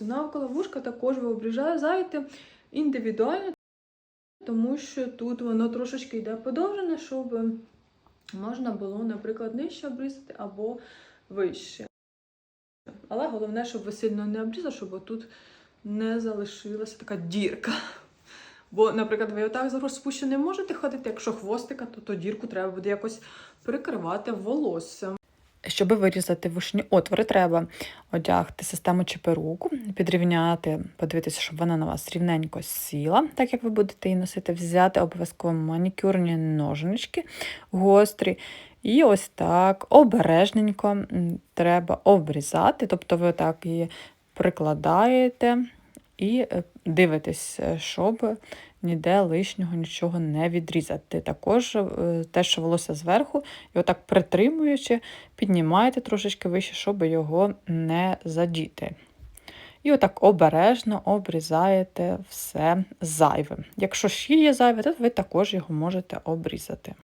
Навколо вушка також ви обрізаєте індивідуально, тому що тут воно трошечки йде подовжене, щоб можна було, наприклад, нижче обрізати або вище. Але головне, щоб ви сильно не обрізали, щоб тут не залишилася така дірка. Бо, наприклад, ви отак за розпущено не можете ходити, якщо хвостика, то ту дірку треба буде якось прикривати волоссям. Щоб вирізати вушні отвори, треба одягти систему чи перуку, підрівняти, подивитися, щоб вона на вас рівненько сіла, так як ви будете її носити, взяти обов'язково манікюрні ножнички гострі. І ось так обережненько треба обрізати, тобто ви так її прикладаєте і е, дивитесь, е, щоб ніде лишнього нічого не відрізати. Також е, те, що волосся зверху, і отак притримуючи, піднімаєте трошечки вище, щоб його не задіти. І отак обережно обрізаєте все зайве. Якщо ще є зайве, то ви також його можете обрізати.